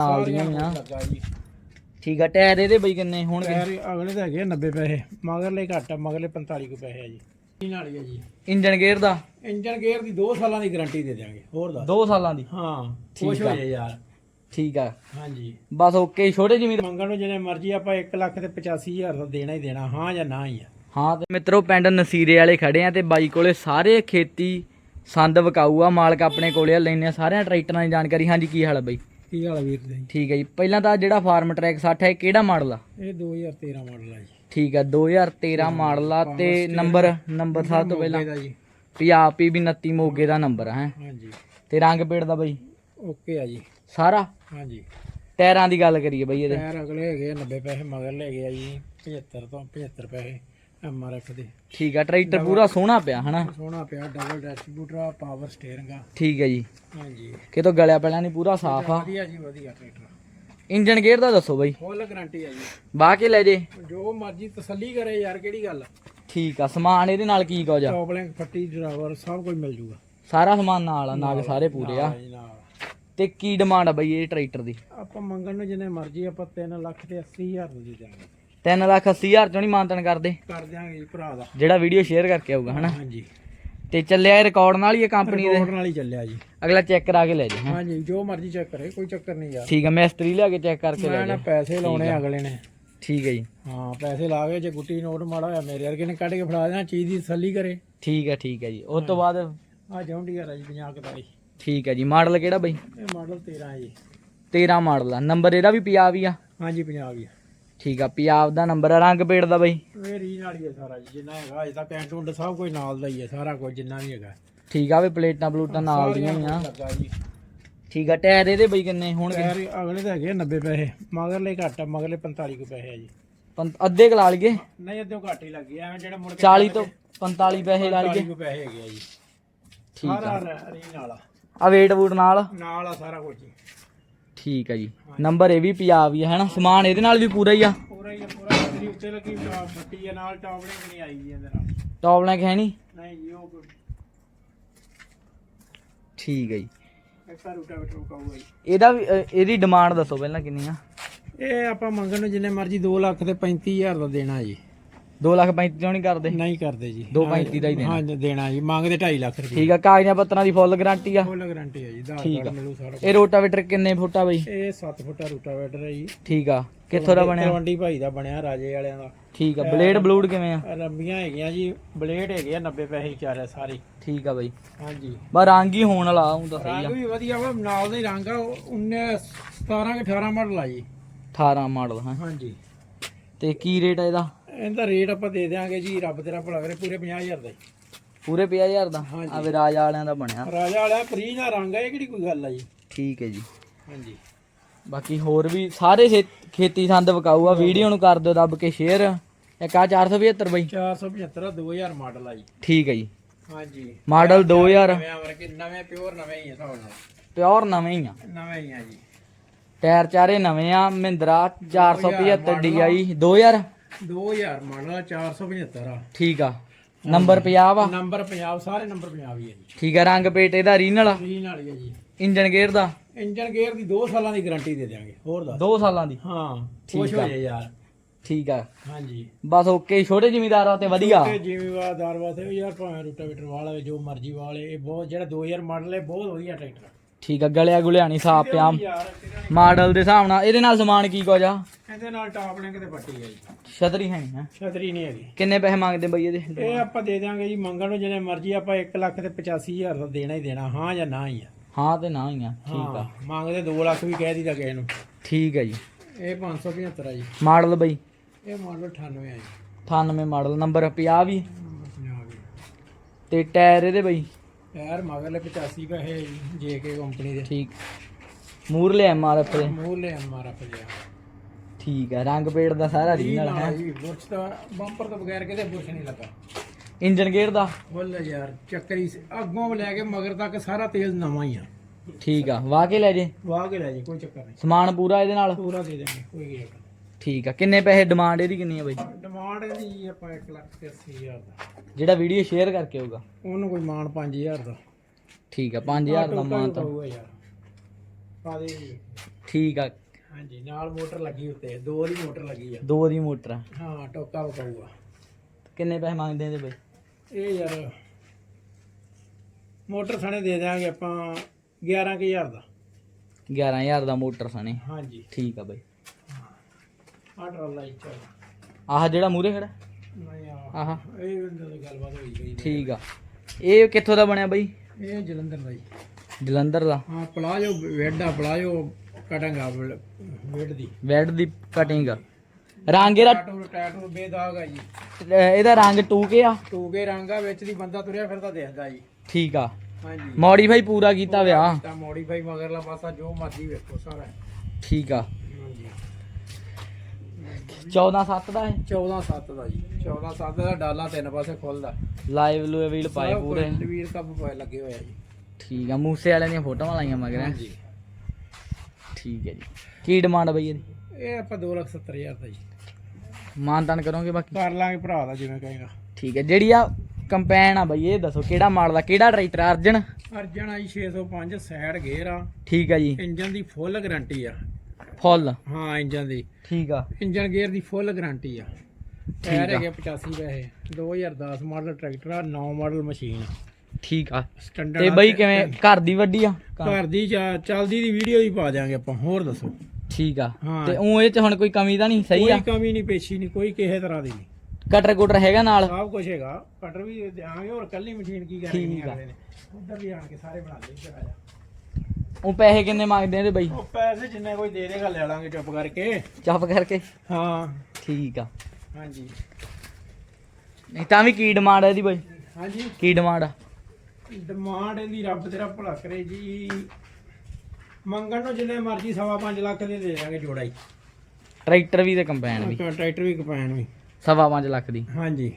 ਨਾਲ ਦੀਆਂ ਹੀ ਆ। ਠੀਕ ਆ ਟਾਇਰ ਇਹਦੇ ਬਈ ਕਿੰਨੇ ਹੋਣਗੇ? ਟਾਇਰ ਅਗਲੇ ਤਾਂ ਹੈਗੇ ਆ 90 ਪੈਸੇ ਮਗਰਲੇ ਘੱਟ ਆ ਮਗਰਲੇ 45 ਕੁ ਪੈਸੇ ਆ ਜੀ। ਇਹ ਨਾਲ ਹੀ ਆ ਜੀ। ਇੰਜਨ ਗੇਅਰ ਦਾ? ਇੰਜਨ ਗੇਅਰ ਦੀ 2 ਸਾਲਾਂ ਦੀ ਗਾਰੰਟੀ ਦੇ ਦਿਆਂਗੇ ਹੋਰ ਦੱਸ। 2 ਸਾਲਾਂ ਦੀ? ਹਾਂ ਠੀਕ ਖੁਸ਼ ਆ। ਹੋ ਜਾ ਯਾਰ। ਠੀਕ ਆ। ਹਾਂਜੀ। ਬਸ ਓਕੇ ਛੋਟੇ ਜ਼ਮੀਨ ਮੰਗਣ ਨੂੰ ਜਿੰਨੇ ਮਰਜ਼ੀ ਆਪਾਂ 1 ਲੱਖ ਤੇ 85000 ਦਾ ਦੇਣਾ ਹੀ ਦੇਣਾ ਹਾਂ ਜਾਂ ਨਾ ਹੀ ਆ। ਹਾਂ ਤੇ ਮਿੱਤਰੋ ਪਿੰਡ ਨਸੀਰੇ ਵਾਲੇ ਖੜੇ ਆ ਤੇ ਬਾਈ ਕੋਲੇ ਸਾਰੇ ਖੇਤੀ ਸੰਦ ਵਿਕਾਊ ਆ ਮਾਲਕ ਆਪਣੇ ਕੋਲੇ ਆ ਲੈਣੇ ਆ ਸਾਰਿਆਂ ਟਰੈਕਟਰਾਂ ਦੀ ਜਾਣਕਾਰੀ। ਹਾਂਜੀ ਕੀ ਹਾਲ ਆ ਬਾਈ? ਕੀ ਹਾਲ ਆ ਵੀਰ ਜੀ। ਠੀਕ ਹੈ ਜੀ। ਪਹਿਲਾਂ ਤਾਂ ਜਿਹੜਾ ਫਾਰਮ ਟਰੈਕ 60 ਹੈ ਇਹ ਕਿਹੜਾ ਮਾਡਲ ਆ? ਇਹ 2013 ਮਾਡਲ ਆ ਜੀ। ਠੀਕ ਆ 2013 ਮਾਡਲ ਆ ਤੇ ਨੰਬਰ ਨੰਬਰ ਸਭ ਤੋਂ ਪਹਿਲਾਂ। ਪੰਜਾਬ ਪੀ 29 ਮੋਗੇ ਦਾ ਨੰਬਰ ਹੈ। ਹਾਂਜੀ। ਤੇ ਰੰਗ ਪੇੜ ਦਾ ਬਾਈ? ਓਕੇ ਆ ਜੀ। ਸਾਰਾ? ਹਾਂਜੀ। ਟਾਇਰਾਂ ਦੀ ਗੱਲ ਕਰੀਏ ਬਾਈ ਇਹਦੇ। ਟਾਇਰ ਅਗਲੇ ਹੈਗੇ ਆ 90 ਪੈਸੇ ਮਗਰ ਲੈ ਗਏ ਆ ਜੀ 75 ਤੋਂ 75 ਪੈਸੇ। ਐਮਆਰਐਫ ਦੇ। ਠੀਕ ਆ ਟਰੈਕਟਰ ਪੂਰਾ ਸੋਹਣਾ ਪਿਆ ਹਨਾ? ਸੋਹਣਾ ਪਿਆ ਡਬਲ ਡਿਸਟ੍ਰੀਬਿਊਟਰ ਆ ਪਾਵਰ ਸਟੀਅਰਿੰਗ ਆ। ਠੀਕ ਹੈ ਜੀ। ਹਾਂਜੀ। ਕਿਤੋਂ ਗਲਿਆ ਪਹਿਲਾਂ ਨਹੀਂ ਪੂਰਾ ਸਾਫ਼ ਆ। ਵਧੀਆ ਜੀ ਵਧੀਆ ਟਰੈਕਟਰ ਇੰਜਨ ਗੇਅਰ ਦਾ ਦੱਸੋ ਬਾਈ। ਫੁੱਲ ਗਾਰੰਟੀ ਆ ਜੀ। ਬਾਹ ਕੇ ਲੈ ਜੇ। ਜੋ ਮਰਜ਼ੀ ਤਸੱਲੀ ਕਰੇ ਯਾਰ ਕਿਹੜੀ ਗੱਲ ਠੀਕ ਆ ਸਮਾਨ ਇਹਦੇ ਨਾਲ ਕੀ ਕੁਝ ਆ ਟੌਪਲਿੰਗ ਫੱਟੀ ਡਰਾਈਵਰ ਸਭ ਕੁਝ ਮਿਲ ਜੂਗਾ। ਸਾਰਾ ਸਮਾਨ ਨਾਲ ਆ ਨਾਗ ਸਾਰੇ ਪੂਰੇ ਆ। ਤੇ ਕੀ ਡਿਮਾਂਡ ਆ ਬਈ ਇਹ ਟਰੈਕਟਰ ਦੀ? ਆਪਾਂ ਮੰਗਣ ਨੂੰ ਜਿੰਨੇ ਮਰਜ਼ੀ ਆਪਾਂ 3 ਲੱਖ ਤੇ 80000 ਦੇ ਦਿਆਂਗੇ। 3 ਲੱਖ 80 ਹਜ਼ਾਰ ਚੋਂ ਨਹੀਂ ਮਾਨਤਨ ਕਰਦੇ। ਕਰ ਦਿਆਂਗੇ ਜੀ ਭਰਾ ਦਾ। ਜਿਹੜਾ ਵੀਡੀਓ ਸ਼ੇਅਰ ਕਰਕੇ ਆਊਗਾ ਹਨਾ? ਹਾਂਜੀ। ਤੇ ਚੱਲਿਆ ਇਹ ਰਿਕਾਰਡ ਨਾਲ ਹੀ ਇਹ ਕੰਪਨੀ ਦੇ? ਰਿਕਾਰਡ ਨਾਲ ਹੀ ਚੱਲਿਆ ਜੀ। ਅਗਲਾ ਚੈੱਕ ਕਰਾ ਕੇ ਲੈ ਜਾ ਹਾਂਜੀ ਜੋ ਮਰਜ਼ੀ ਚੈੱਕ ਕਰੇ ਕੋਈ ਚੱਕਰ ਨਹੀਂ ਯਾਰ। ਠੀਕ ਆ ਮਿਸਤਰੀ ਲਿਆ ਕੇ ਚੈੱਕ ਕਰਕੇ ਲੈ ਮੈਂ ਨਾ ਜਾ ਪੈਸੇ ਲਾਉਣੇ ਅਗਲੇ ਨੇ। ਠੀਕ ਹੈ ਜੀ। ਹਾਂ ਪੈਸੇ ਲਾ ਕੇ ਜੇ ਗੁੱਟੀ ਨੋਟ ਮਾੜਾ ਹੋਇਆ ਮੇਰੇ ਵਰਗੇ ਨੇ ਕੱਢ ਕੇ ਫੜਾ ਦੇਣਾ ਚੀਜ਼ ਦੀ ਤਸੱਲੀ ਕਰੇ। ਠੀਕ ਹੈ ਠੀਕ ਹੈ ਜੀ। ਉਸ ਤੋਂ ਬਾਅਦ ਆ ਜੌਂਡੀਅਰ ਆ ਜੀ 50 ਕਦਾਈ ਠੀਕ ਹੈ ਜੀ। ਮਾਡਲ ਕਿਹੜਾ ਬਈ? ਇਹ ਮਾਡਲ 13 ਜੀ। 13 ਮਾਡਲ ਆ। ਨੰਬਰ ਇਹਦਾ ਵੀ ਪੰਜਾਬ ਹੀ ਆ? ਹਾਂਜੀ 50 ਹੀ ਆ। ਠੀਕ ਆ ਪੰਜਾਬ ਦਾ ਨੰਬਰ ਆ ਰੰਗ ਪੇੜ ਦਾ ਬਈ। ਇਹ ਰੀਨ ਵਾਲੀ ਹੈ ਸਾਰਾ ਜੀ ਜਿੰਨਾ ਹੈਗਾ ਅਜੇ ਤੱਕ ਐਂਟੂਡ ਸਭ ਕੁਝ ਨਾਲ ਦਾ ਹੀ ਹੈ ਸਾਰਾ ਕੁਝ ਜਿੰਨਾ ਵੀ ਹੈਗਾ। ਠੀਕ ਆ ਵੀ ਪਲੇਟਾਂ ਪਲੂਟਾਂ ਨਾਲ ਦੀਆਂ ਹੀ ਆ। ਲੱਗਾ ਜੀ। ਠੀਕ ਆ ਟਾਇਰ ਇਹਦੇ ਬਈ ਕਿੰਨੇ ਹੋਣਗੇ? ਟਾਇਰ ਅਗਲੇ ਤਾਂ ਹੈਗੇ ਆ 90 ਪੈਸੇ ਮਗਰਲੇ ਘੱਟ ਆ ਮਗਰਲੇ 45 ਕੁ ਪੈਸੇ ਆ ਜੀ। ਅੱਧੇ ਕੁ ਲਾ ਲਈਏ? ਨਹੀਂ ਅੱਧੇ ਘੱਟ ਹੀ ਲੱਗੇ ਐਵੇਂ ਜਿਹੜਾ ਮੁੜ ਕੇ 40 ਤੋਂ 45 ਪੈਸੇ ਲਾ 45 ਲਈਏ ਕੁ ਪੈਸੇ ਹੈਗੇ ਆ ਜੀ। ਠੀਕ ਆ। ਸਾਰਾ ਰੀਨ ਵਾਲਾ। ਆ ਵੇਟ ਵੂਟ ਨਾਲ? ਨਾਲ ਆ ਸਾਰਾ ਕੁਝ ਜੀ। ਠੀਕ ਆ ਜੀ। ਨੰਬਰ ਇਹ ਵੀ ਪੰਜਾਬ ਹੀ ਹੈ ਹਨਾ? ਸਮਾਨ ਇਹਦੇ ਨਾਲ ਵੀ ਪੂਰਾ ਹੀ ਆ। ਪੂਰਾ ਹੀ ਆ, ਪੂਰਾ ਜਿਹੜੀ ਉੱਤੇ ਲੱਗੀ ਫੱਟੀ ਹੈ ਨਾਲ ਟੌਪਲਿੰਗ ਨਹੀਂ ਆਈ ਜੀ ਇਹਦੇ ਨਾਲ। ਟੌਪ ਲੈਕ ਹੈ ਨਹੀਂ? ਨਹੀਂ ਜੀ ਉਹ ਠੀਕ ਹੈ ਜੀ। ਐਕਸਟਰਾ ਰੂਟਾਵੇਟਰ ਕਾਊਗਾ ਜੀ। ਇਹਦਾ ਵੀ ਅ, ਇਹਦੀ ਡਿਮਾਂਡ ਦੱਸੋ ਪਹਿਲਾਂ ਕਿੰਨੀ ਆ? ਇਹ ਆਪਾਂ ਮੰਗਣ ਨੂੰ ਜਿੰਨੇ ਮਰਜ਼ੀ 2 ਲੱਖ ਤੇ 35000 ਦਾ ਦੇਣਾ ਜੀ। 2 ਲੱਖ 35 ਕਿਉਂ ਨਹੀਂ ਕਰਦੇ? ਨਹੀਂ ਕਰਦੇ ਜੀ। ਦੋ ਪੈਂਤੀ ਦਾ ਹੀ ਦੇਣਾ। ਹਾਂ ਦੇਣਾ ਜੀ। ਮੰਗਦੇ 2.5 ਲੱਖ ਰੁਪਏ। ਠੀਕ ਆ ਕਾਗਜ਼ਾਂ ਪੱਤਰਾਂ ਦੀ ਫੁੱਲ ਗਾਰੰਟੀ ਆ। ਫੁੱਲ ਗਾਰੰਟੀ ਹੈ ਜੀ ਆਧਾਰ ਠੀਕ ਆ। ਕਾਰਡ ਮਿਲੂ ਸਾਰਾ ਇਹ ਰੋਟਾਵੇਟਰ ਕਿੰਨੇ ਫੁੱਟ ਆ ਬਈ? ਇਹ 7 ਫੁੱਟਾ ਰੂਟਾਵੇਟਰ ਹੈ ਜੀ। ਠੀਕ ਆ। ਕਿੱਥੋਂ ਦਾ ਬਣਿਆ? ਤਲਵੰਡੀ ਭਾਈ ਦਾ ਬਣਿਆ ਰਾਜੇ ਵਾਲਿਆਂ ਦਾ। ਠੀਕ ਆ। ਬਲੇਡ ਬਲੂਡ ਕਿਵੇਂ ਆ? ਰੰਬੀਆਂ ਹੈਗੀਆਂ ਜੀ। ਬਲੇਡ ਹੈਗੇ ਆ 90 ਪੈਸੇ ਚਾਰੇ ਸਾਰੇ। ਠੀਕ ਆ ਬਈ। ਹਾਂਜੀ। ਬਸ ਰੰਗ ਹੀ ਹੋਣ ਵਾਲਾ ਤਾਂ ਸਹੀ ਰੰਗ ਆ ਵੀ ਵਧੀਆ ਵਾ ਨਾਲ ਦਾ ਹੀ ਰੰਗ ਆ 19 17 ਕਿ 18 ਮਾਡਲ ਆ ਜੀ। 18 ਮਾਡਲ ਹੈ। ਹਾਂਜੀ। ਤੇ ਕੀ ਰੇਟ ਆ ਇਹਦਾ? ਇਹਦਾ ਰੇਟ ਆਪਾਂ ਦੇ ਦਿਆਂਗੇ ਜੀ ਰੱਬ ਤੇਰਾ ਭਲਾ ਕਰੇ ਪੂਰੇ 50000 ਦਾ। ਪੂਰੇ 50000 ਦਾ? ਹਾਂਜੀ। ਆ ਵੀ ਰਾਜਾ ਵਾਲਿਆਂ ਦਾ ਬਣਿਆ। ਰਾਜਾ ਵਾਲਾ ਫਰੀ ਨਾ ਰੰਗ ਆ ਇਹ ਕਿਹੜੀ ਕੋਈ ਗੱਲ ਆ ਜੀ? ਠੀਕ ਹੈ ਜੀ। ਹਾਂਜੀ। ਬਾਕੀ ਹੋਰ ਵੀ ਸਾਰੇ ਖੇ- ਖੇਤੀ ਸੰਦ ਵਿਕਾਊ ਆ ਵੀਡੀਓ ਨੂੰ ਕਰ ਦਿਓ ਦੱਬ ਕੇ ਸ਼ੇਅਰ ਇੱਕ ਆ 475 ਬਈ। 475 2000 ਮਾਡਲ ਆ ਜੀ। ਠੀਕ ਹੈ ਜੀ। ਹਾਂਜੀ। ਮਾਡਲ 2000 ਨਵੇਂ ਵਰਗੇ ਨਵੇਂ ਪਿਓਰ ਨਵੇਂ ਹੀ ਆ ਨਾਲ। ਪਿਓਰ ਨਵੇਂ ਹੀ ਆ। ਨਵੇਂ ਹੀ ਆ ਜੀ। ਟਾਇਰ ਚਾਰੇ ਨਵੇਂ ਆ ਮਹਿੰਦਰਾ 475 DI 2000 2000 ਮਾਡਲ ਆ 475 ਆ। ਠੀਕ ਆ। ਨੰਬਰ 50 ਆ? ਨੰਬਰ ਪੰਜਾਬ ਸਾਰੇ ਨੰਬਰ ਪੰਜਾਬ ਹੀ ਆ ਜੀ। ਠੀਕ ਆ ਰੰਗ ਪੇਟ ਇਹਦਾ ਰੀਨਲ ਰੀਨ ਵਾਲੀ ਆ ਜੀ। ਇੰਜਨ ਗੇਅਰ ਦਾ? ਇੰਜਨ ਗੇਅਰ ਦੀ 2 ਸਾਲਾਂ ਦੀ ਗਾਰੰਟੀ ਦੇ ਦਿਆਂਗੇ ਹੋਰ ਦੱਸ। 2 ਸਾਲਾਂ ਦੀ? ਹਾਂ ਠੀਕ ਖੁਸ਼ ਹੋ ਆ। ਜਾ ਯਾਰ। ਠੀਕ ਆ। ਹਾਂਜੀ। ਬਸ ਓਕੇ ਛੋਟੇ ਜ਼ਿਮੀਦਾਰਾਂ ਤੇ ਵਧੀਆ। ਤੇ ਜ਼ਿਮੀਵਾਰ ਵਾਸਤੇ ਯਾਰ ਭਾਵੇਂ ਰੂਟਾਵੇਟਰ ਵਾਲਾ ਜੋ ਮਰਜ਼ੀ ਵਾਲੇ ਇਹ ਬਹੁਤ ਜਿਹੜਾ 2000 ਮਾਡਲ ਹੈ ਬਹੁਤ ਵਧੀਆ ਟਰੈਕਟਰ ਆ। ਠੀਕ ਆ ਗਲਿਆ ਗੁਲਿਆ ਨਹੀਂ ਸਾਫ਼ ਪਿਆ। ਮਾਡਲ ਦੇ ਹਿਸਾਬ ਨਾਲ ਇਹਦੇ ਨਾਲ ਸਮਾਨ ਕੀ ਕੁਝ ਆ? ਇਹਦੇ ਨਾਲ ਟਾਪ ਲਿੰਕ ਤੇ ਪੱਟੀ ਹੈ ਜੀ। ਛਤਰੀ ਹੈ ਨਹੀਂ ਹੈ ਛਤਰੀ ਨਹੀਂ ਹੈਗੀ। ਕਿੰਨੇ ਪੈਸੇ ਮੰਗਦੇ ਬਈ ਇਹਦੇ? ਇਹ ਆਪਾਂ ਦੇ ਦਿਆਂਗੇ ਜੀ ਮੰਗਣ ਨੂੰ ਜਿੰਨੇ ਮਰਜ਼ੀ ਆਪਾਂ 1 ਲੱਖ ਤੇ 85000 ਦਾ ਦੇਣਾ ਹੀ ਦੇਣਾ ਹਾਂ ਜਾਂ ਨਾ ਹੀ ਆ। ਹਾਂ ਤੇ ਨਾ ਹੀ ਆ ਠੀਕ ਆ। ਮੰਗਦੇ 2 ਲੱਖ ਵੀ ਕਹਿ ਦਿੱਤਾ ਕਿਸੇ ਨੂੰ। ਠੀਕ ਹੈ ਜੀ। ਇਹ 575 ਆ ਜੀ। ਮਾਡਲ ਬਈ? ਇਹ ਮਾਡਲ 98 ਆ ਜੀ। 98 ਮਾਡਲ ਨੰਬਰ 50 ਵੀ। ਤੇ ਟਾਇਰ ਇਹਦੇ ਬਈ? ਯਾਰ ਮਗਰਲੇ 85 ਪੈਸੇ ਜੇ ਕੇ ਕੰਪਨੀ ਦੇ। ਠੀਕ। ਮੂਰਲੇ ਐਮਆਰਐਫ ਦੇ ਮੂਲ ਲੈ ਮਾਰਾ ਪਿਆ ਠੀਕ ਆ ਰੰਗ ਪੇੜ ਦਾ ਸਾਰਾ ਰੀਨਲ ਹੈ। ਜੀ ਬੁਰਸ਼ ਤਾਂ ਬੰਪਰ ਤੋਂ ਬਗੈਰ ਕਿਤੇ ਬੁਰਸ਼ ਨਹੀਂ ਲੱਗਾ। ਇੰਜਨ ਗੇਅਰ ਦਾ? ਬੋਲ ਯਾਰ ਚੱਕਰੀ ਅੱਗੋਂ ਲੈ ਕੇ ਮਗਰ ਤੱਕ ਸਾਰਾ ਤੇਲ ਨਵਾਂ ਹੀ ਆ। ਠੀਕ ਆ ਵਾਹ ਕੇ ਲੈ ਜੇ। ਵਾਹ ਕੇ ਲੈ ਜੀ ਕੋਈ ਚੱਕਰ ਨਹੀਂ। ਸਮਾਨ ਪੂਰਾ ਇਹਦੇ ਨਾਲ? ਪੂਰਾ ਦੇ ਦੇਣਗੇ ਕੋਈ ਨਹੀਂ ਠੀਕ ਆ ਕਿੰਨੇ ਪੈਸੇ ਡਿਮਾਂਡ ਇਹਦੀ ਕਿੰਨੀ ਆ ਬਈ? ਡਿਮਾਂਡ ਦੀ ਆਪਾਂ 1 ਲੱਖ ਤੇ 80000 ਦਾ। ਜਿਹੜਾ ਵੀਡੀਓ ਸ਼ੇਅਰ ਕਰਕੇ ਆਊਗਾ? ਉਹਨੂੰ ਕੋਈ ਮਾਨ 5000 ਦਾ। ਠੀਕ ਆ 5000 ਦਾ ਮਾਨ ਤਾਂ। ਪਊਗਾ ਯਾਰ? ਪਾ ਦੇ ਜੀ। ਠੀਕ ਆ। ਹਾਂਜੀ ਨਾਲ ਮੋਟਰ ਲੱਗੀ ਉੱਤੇ। ਦੋ ਦੀ ਮੋਟਰ ਲੱਗੀ ਆ। ਦੋ ਦੀ ਮੋਟਰ ਆ। ਹਾਂ ਟੋਕਾ ਵਕਾਊਗਾ ਕਿੰਨੇ ਪੈਸੇ ਮੰਗਦੇ ਇਹਦੇ ਬਈ ਇਹ ਯਾਰ ਮੋਟਰ ਸਣੇ ਦੇ ਦਿਆਂਗੇ ਆਪਾਂ 11000 ਦਾ। 11000 ਦਾ ਮੋਟਰ ਸਣੇ। ਹਾਂਜੀ। ਠੀਕ ਆ ਬਈ। ਆਹ ਟਰਾਲਾ ਚੱਲ। ਆਹ ਜਿਹੜਾ ਮੂਰੇ ਖੜਾ? ਨਹੀਂ ਆ ਆਹ। ਇਹ ਬੰਦੇ ਦੀ ਗੱਲਬਾਤ ਹੋਈ ਗਈ ਠੀਕ ਆ। ਇਹ ਕਿੱਥੋਂ ਦਾ ਬਣਿਆ ਬਈ? ਇਹ ਜਲੰਧਰ ਦਾ ਜੀ। ਜਲੰਧਰ ਦਾ। ਹਾਂ ਪਲਾਜੋ ਵੇਡਾ ਪਲਾਜੋ ਕਟਾਂਗਾ ਵੇਡ ਦੀ। ਬੈਡ ਦੀ ਕਟਿੰਗ ਰੰਗ ਇਹਦਾ ਟੈਟੂ ਟੈਟੂ ਬੇਦਾਗ ਆ ਜੀ। ਇਹਦਾ ਰੰਗ ਟੂਕੇ ਆ। ਟੂਗੇ ਰੰਗਾ ਵਿੱਚ ਦੀ ਬੰਦਾ ਤੁਰਿਆ ਫਿਰਦਾ ਦੇਖਦਾ ਜੀ। ਠੀਕ ਆ। ਹਾਂਜੀ। ਮੋਡੀਫਾਈ ਪੂਰਾ ਕੀਤਾ ਵਿਆ ਤਾਂ ਮੋਡੀਫਾਈ ਮਗਰਲਾ ਪਾਸਾ ਜੋ ਮਰਜ਼ੀ ਵੇਖੋ ਸਾਰਾ। ਠੀਕ ਆ। ਹਾਂਜੀ 14 7 ਦਾ ਹੈ 14 7 ਦਾ ਜੀ। 14 7 ਦਾ ਡਾਲਾ ਤਿੰਨ ਪਾਸੇ ਖੁੱਲਦਾ। ਲਾਈਵ ਲੂਏ ਵੀਲ ਪਾਏ ਪੂਰੇ। ਵੀਰ ਕੱਪ ਪਾਏ ਲੱਗੇ ਹੋਇਆ ਜੀ। ਠੀਕ ਆ ਮੂਸੇ ਵਾਲਿਆਂ ਦੀਆਂ ਫੋਟੋਆਂ ਲਾਈਆਂ ਮਗਰ ਹੈਂ? ਹਾਂਜੀ। ਠੀਕ ਹੈ ਜੀ। ਕੀ ਡਿਮਾਂਡ ਬਈ ਇਹਦੀ? ਇਹ ਆਪਾਂ 270000 ਦਾ ਜੀ। ਮਾਨਤਾਨ ਕਰੋਗੇ ਬਾਕੀ? ਕਰ ਲਾਂਗੇ ਭਰਾ ਦਾ ਜਿਵੇਂ ਕਹੇਗਾ। ਠੀਕ ਹੈ ਜਿਹੜੀ ਆ ਕੰਪੈਨ ਆ ਬਈ ਇਹ ਦੱਸੋ ਕਿਹੜਾ ਮਾਡਲ ਦਾ ਕਿਹੜਾ ਟਰੈਕਟਰ ਆ? ਅਰਜਨ? ਅਰਜਨ ਆਈ 605 ਸਾਈਡ ਗੇਅਰ ਆ। ਠੀਕ ਆ ਜੀ। ਇੰਜਨ ਦੀ ਫੁੱਲ ਗਾਰੰਟੀ ਆ। ਫੁੱਲ। ਹਾਂ ਇੰਜਨ ਦੀ। ਠੀਕ ਆ। ਇੰਜਨ ਗੇਅਰ ਦੀ ਫੁੱਲ ਗਾਰੰਟੀ ਆ। ਟਾਇਰ ਹੈਗੇ 85 ਪੈਸੇ। 2010 ਮਾਡਲ ਟਰੈਕਟਰ ਆ 9 ਮਾਡਲ ਮਸ਼ੀਨ ਠੀਕ ਆ। ਸਟੈਂਡਰਡ ਤੇ ਬਈ ਕਿਵੇਂ? ਘਰ ਦੀ ਵੱਡੀ ਆ? ਘਰ ਦੀ ਚੱਲਦੀ ਦੀ ਵੀਡੀਓ ਹੀ ਪਾ ਦਿਆਂਗੇ ਆਪਾਂ ਹੋਰ ਦੱਸੋ। ਠੀਕ ਆ। ਹਾਂ। ਤੇ ਉਹ ਇਹ ਚ ਹੁਣ ਕੋਈ ਕਮੀ ਤਾਂ ਨਹੀਂ? ਸਹੀ ਆ? ਕੋਈ ਕਮੀ ਨਹੀਂ ਪੇਸ਼ੀ ਨਹੀਂ ਕੋਈ ਕਿਸੇ ਤਰ੍ਹਾਂ ਦੀ ਨਹੀਂ। ਕਟਰ ਕੁਟਰ ਹੈਗਾ ਨਾਲ? ਸਭ ਕੁਝ ਹੈਗਾ। ਕਟਰ ਵੀ ਦਿਆਂਗੇ ਹੋਰ ਕੱਲੀ ਮਸ਼ੀਨ ਕੀ ਕਰਨੀ। ਅਗਲੇ ਨੇ। ਉਧਰ ਵੀ ਆਣ ਕੇ ਸਾਰੇ ਬਣਾ ਲਏ ਇੱਧਰ ਆ ਜਾ। ਉਹ ਪੈਸੇ ਕਿੰਨੇ ਮੰਗਦੇ ਇਹਦੇ ਬਈ? ਉਹ ਪੈਸੇ ਜਿੰਨੇ ਕੋਈ ਦੇ ਦੇਗਾ ਲੈ ਲਾਂਗੇ ਚੁੱਪ ਕਰਕੇ। ਚੱਪ ਕਰਕੇ? ਹਾਂ। ਠੀਕ ਆ। ਹਾਂਜੀ। ਨਹੀਂ ਤਾਂ ਵੀ ਕੀ ਡਿਮਾਂਡ ਆ ਇਹਦੀ ਬਈ? ਹਾਂਜੀ। ਕੀ ਡਿਮਾਂਡ ਆ? ਡਿਮਾਂਡ ਇਹਦੀ ਰੱਬ ਤੇਰਾ ਭਲਾ ਕਰੇ ਜੀ। ਮੰਗਣ ਨੂੰ ਜਿੰਨੇ ਮਰਜ਼ੀ ਸਵਾ ਪੰਜ ਲੱਖ ਦੇ ਦੇ ਦਾਂਗੇ ਜੋੜਾ ਹੀ। ਟਰੈਕਟਰ ਵੀ ਤੇ ਕੰਪੈਨ ਵੀ। ਟਰੈਕਟਰ ਵੀ ਕਪੈਨ ਵੀ। ਸਵਾ ਪੰਜ ਲੱਖ ਦੀ। ਹਾਂਜੀ।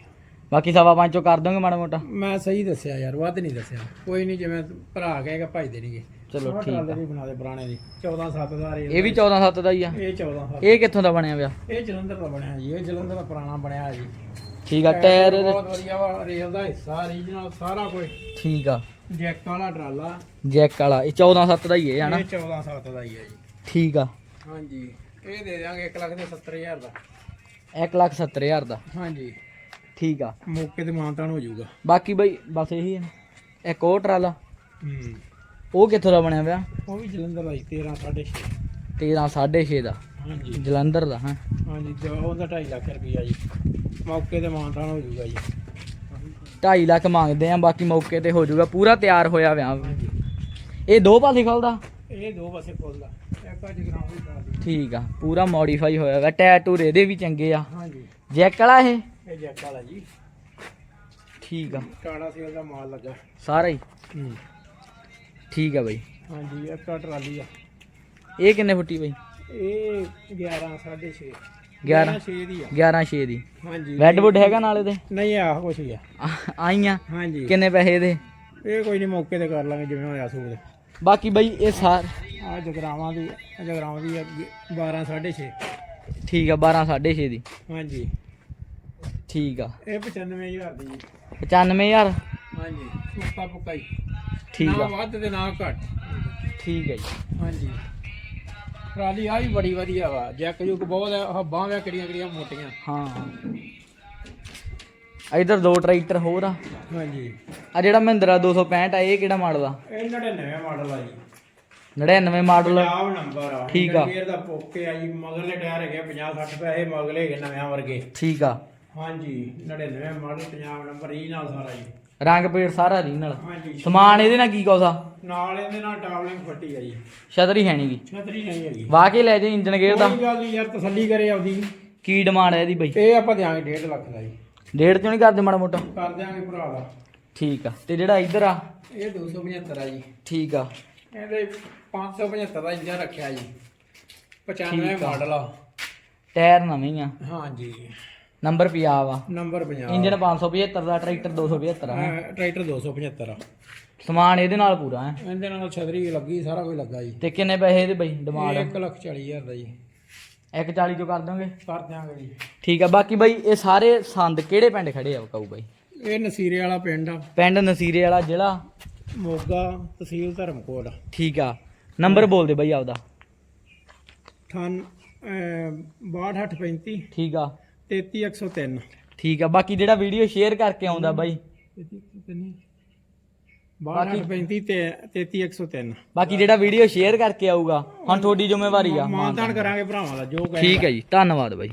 ਬਾਕੀ ਸਵਾ ਪੰਜ ਚੋਂ ਕਰ ਦੋਗੇ ਮਾੜਾ ਮੋਟਾ? ਮੈਂ ਸਹੀ ਦੱਸਿਆ ਯਾਰ ਵੱਧ ਨਹੀਂ ਦੱਸਿਆ। ਕੋਈ ਨਹੀਂ ਜਿਵੇਂ ਭਰਾ ਕਹੇਗਾ ਭਾਈ ਦੇਣਗੇ। ਚਲੋ ਠੀਕ ਆ। ਵੀ ਬਣਾ ਦੇ ਪੁਰਾਣੇ ਦੀ 14 7 ਦਾ ਰੇਲ ਇਹ ਵੀ 14 7 ਦਾ ਹੀ ਆ। ਇਹ 14 7 ਇਹ ਕਿੱਥੋਂ ਦਾ ਬਣਿਆ ਵਿਆ? ਇਹ ਜਲੰਧਰ ਦਾ ਬਣਿਆ ਜੀ ਇਹ ਜਲੰਧਰ ਦਾ ਪੁਰਾਣਾ ਬਣਿਆ ਜੀ। ਠੀਕ ਆ ਟਾਇਰ ਬਹੁਤ ਵਧੀਆ ਵਾ ਰੇਲ ਦਾ ਹਿੱਸਾ ਰੀਜਨਲ ਸਾਰਾ ਕੁਝ ਠੀਕ ਆ। ਜੈਕ ਵਾਲਾ ਟਰਾਲਾ। ਜੈਕ ਵਾਲਾ ਇਹ 14 7 ਦਾ ਹੀ ਹੈ ਹਨਾ ਇਹ 14 7 ਦਾ ਹੀ ਹੈ ਜੀ। ਠੀਕ ਆ। ਹਾਂਜੀ ਇਹ ਦੇ ਦਿਆਂਗੇ 1 ਲੱਖ ਦੇ 70000 ਦਾ। 1 ਲੱਖ 70 ਹਜ਼ਾਰ ਦਾ। ਹਾਂਜੀ। ਠੀਕ ਆ। ਮੌਕੇ ਤੇ ਮਾਨਤਾਨ ਹੋ ਜਾਊਗਾ। ਬਾਕੀ ਬਈ ਬਸ ਇਹੀ ਹੈ। ਇੱਕ ਉਹ ਟਰਾਲਾ। ਹੂੰ। ਉਹ ਕਿੱਥੋਂ ਦਾ ਬਣਿਆ ਵਿਆ ਉਹ ਵੀ ਜਲੰਧਰ ਦਾ ਜੀ 13 6.5 13 6.5 ਦਾ। ਹਾਂਜੀ। ਜਲੰਧਰ ਦਾ ਹਾਂ। ਹਾਂਜੀ ਤੇ ਉਹਦਾ 2.5 ਲੱਖ ਰੁਪਈਆ ਜੀ। ਮੌਕੇ ਤੇ ਮਾਨਤਾਨ ਹੋ ਜਾਊਗਾ ਜੀ। 2.5 ਲੱਖ ਮੰਗਦੇ ਆ ਬਾਕੀ ਮੌਕੇ ਤੇ ਹੋ ਜਾਊਗਾ ਪੂਰਾ ਤਿਆਰ ਹੋਇਆ ਵਿਆ ਇਹ ਦੋ ਪਾਸੇ ਖੁੱਲਦਾ? ਇਹ ਦੋ ਪਾਸੇ ਖੋਲਦਾ। ਇੱਕ ਅੱਜ ਗਰਾਉਂਡ ਵੀ ਕਰਾ ਦੀ ਠੀਕ ਆ ਪੂਰਾ ਮੋਡੀਫਾਈ ਹੋਇਆ ਵਾ। ਟੂਰ ਇਹਦੇ ਵੀ ਚੰਗੇ ਆ। ਹਾਂਜੀ। ਜੈਕ ਵਾਲਾ ਇਹ? ਇਹ ਜੈਕ ਵਾਲਾ ਜੀ। ਠੀਕ ਆ। ਟਾੜਾ ਸੇਲ ਦਾ ਮਾਲ ਲੱਗਾ। ਸਾਰਾ ਹੀ? ਹੂੰ। ਠੀਕ ਆ ਬਈ। ਹਾਂਜੀ ਇੱਕ ਟਰਾਲੀ ਆ। ਇਹ ਕਿੰਨੇ ਫੁੱਟੀ ਬਈ? ਇਹ 11 6.5 11 6 ਦੀ ਆ। 11 6 ਦੀ। ਹਾਂਜੀ। ਰੈੱਡ ਵੁੱਡ ਹੈਗਾ ਨਾਲ ਇਹਦੇ? ਨਹੀਂ ਆ ਕੁਛ ਹੀ ਆ। ਆਈਆਂ? ਹਾਂਜੀ। ਕਿੰਨੇ ਪੈਸੇ ਇਹਦੇ? ਇਹ ਕੋਈ ਨਹੀਂ ਮੌਕੇ ਤੇ ਕਰ ਲਾਂਗੇ ਜਿਵੇਂ ਹੋਇਆ ਸੂਦ ਬਾਕੀ ਬਈ ਇਹ ਸਾਰ ਆ ਜਗਰਾਵਾਂ ਦੀ ਜਗਰਾਵਾਂ ਦੀ ਆ 12 6.5 ਠੀਕ ਆ 12 6.5 ਦੀ। ਹਾਂਜੀ। ਠੀਕ ਆ। ਇਹ 95000 ਦੀ ਜੀ। 95000 ਹਾਂਜੀ ਸੁੱਕਾ ਪੁੱਕਾ ਹੀ। ਠੀਕ ਨਾ ਆ। ਵੱਧ ਤੇ ਨਾ ਘੱਟ। ਠੀਕ ਹੈ ਜੀ। ਹਾਂਜੀ। ਟਰਾਲੀ ਆ ਵੀ ਬੜੀ ਵਧੀਆ ਵਾ। ਜੈਕ ਜੁਕ ਬਹੁਤ ਆ ਹੱਬਾਂ ਵੇ ਕਿਹੜੀਆਂ ਕਿਹੜੀਆਂ ਮੋਟੀਆਂ। ਹਾਂ। ਇਧਰ ਦੋ ਟਰੈਕਟਰ ਹੋਰ ਆ। ਹਾਂਜੀ। ਆ ਜਿਹੜਾ ਮਹਿੰਦਰਾ 265 ਆ ਇਹ ਕਿਹੜਾ ਮਾਡਲ ਆ? ਇਹ 99 ਮਾਡਲ ਆ ਜੀ। 99 ਮਾਡਲ ਪੰਜਾਬ ਨੰਬਰ ਆ। ਠੀਕ ਆ। ਗੇਅਰ ਦਾ ਪੋਕੇ ਆ ਜੀ। ਮਗਰਲੇ ਟਾਇਰ ਹੈਗੇ 50 60 ਪੈਸੇ ਮਗਲੇ ਹੈਗੇ ਨਵੇਂ ਵਰਗੇ। ਠੀਕ ਆ। ਹਾਂਜੀ। 99 ਮਾਡਲ ਪੰਜਾਬ ਨੰਬਰ ਹੀ ਨਾਲ ਸਾਰਾ ਜੀ। ਰੰਗ ਪੇੜ ਸਾਰਾ ਰੀਨਲ ਹਾਂਜੀ। ਸਮਾਨ ਇਹਦੇ ਨਾਲ ਕੀ ਕੋਸਾ? ਨਾਲ ਇਹਦੇ ਨਾਲ ਟਾਵਲਿੰਗ ਫੱਟੀ ਆ ਜੀ। ਛਤਰੀ ਹੈ ਨਹੀਂਗੀ ਛਤਰੀ ਨਹੀਂ ਹੈਗੀ। ਵਾਹ ਕੇ ਲੈ ਜੇ ਇੰਜਨ ਗੇਅਰ ਦਾ ਕੋਈ ਗੱਲ ਨਹੀਂ ਯਾਰ ਤਸੱਲੀ ਕਰੇ ਆਪਦੀ। ਕੀ ਡਿਮਾਂਡ ਹੈ ਇਹਦੀ ਬਈ? ਇਹ ਆਪਾਂ ਦਿਆਂਗੇ 1.5 ਲੱਖ ਦਾ ਜੀ। ਡੇਢ ਚੋਂ ਨਹੀਂ ਕਰਦੇ ਮਾੜਾ ਮੋਟਾ? ਕਰ ਦਿਆਂਗੇ ਭਰਾ ਦਾ। ਠੀਕ ਆ। ਤੇ ਜਿਹੜਾ ਇੱਧਰ ਆ? ਇਹ 275 ਆ ਜੀ। ਠੀਕ ਆ। ਇਹਦੇ 575 ਦਾ ਇੰਜਨ ਰੱਖਿਆ ਜੀ। 95 ਠੀਕ ਆ। ਮਾਡਲ ਆ। ਟਾਇਰ ਨਵੇਂ ਹੀ ਆ। ਹਾਂਜੀ। ਨੰਬਰ ਪੰਜਾਬ ਆ ਨੰਬਰ 50 ਇੰਜਨ 575 ਦਾ ਟਰੈਕਟਰ 275 ਆ। ਹਾਂ, ਟਰੈਕਟਰ 275 ਆ। ਸਮਾਨ ਇਹਦੇ ਨਾਲ ਪੂਰਾ ਹੈ। ਇਹਦੇ ਨਾਲ ਛਤਰੀ ਲੱਗੀ ਸਾਰਾ ਕੁਝ ਲੱਗਾ ਜੀ। ਤੇ ਕਿੰਨੇ ਪੈਸੇ ਇਹਦੇ ਬਈ ਡਿਮਾਂਡ 1 ਲੱਖ 40 ਹਜ਼ਾਰ ਦਾ ਜੀ। 140 ਚੋਂ ਕਰ ਦੋਗੇ? ਕਰ ਦਿਆਂਗੇ ਜੀ। ਠੀਕ ਆ ਬਾਕੀ ਬਈ ਇਹ ਸਾਰੇ ਸੰਦ ਕਿਹੜੇ ਪਿੰਡ ਖੜੇ ਆ ਕਾਊ ਬਾਈ? ਇਹ ਨਸੀਰੇ ਵਾਲਾ ਪਿੰਡ ਆ। ਪਿੰਡ ਨਸੀਰੇ ਵਾਲਾ ਜ਼ਿਲ੍ਹਾ? ਮੋਗਾ ਤਹਿਸੀਲ ਧਰਮਕੋਟ। ਠੀਕ ਆ ਨੰਬਰ ਬੋਲ ਦੇ ਬਈ ਆਪਦਾ। ਅਠਾਨ 62835 ਠੀਕ ਆ। 33103 ਠੀਕ ਆ ਬਾਕੀ ਜਿਹੜਾ ਵੀਡੀਓ ਸ਼ੇਅਰ ਕਰਕੇ ਆਉਂਦਾ ਬਾਈ। 62835 ਤੇ 33103 ਬਾਕੀ ਜਿਹੜਾ ਵੀਡੀਓ ਸ਼ੇਅਰ ਕਰਕੇ ਆਊਗਾ ਹੁਣ ਤੁਹਾਡੀ ਜ਼ਿੰਮੇਵਾਰੀ ਆ। ਮਾਨਦਾਨ ਕਰਾਂਗੇ ਭਰਾਵਾਂ ਦਾ ਜੋ ਕਹੇ ਠੀਕ ਹੈ ਜੀ ਧੰਨਵਾਦ ਬਾਈ।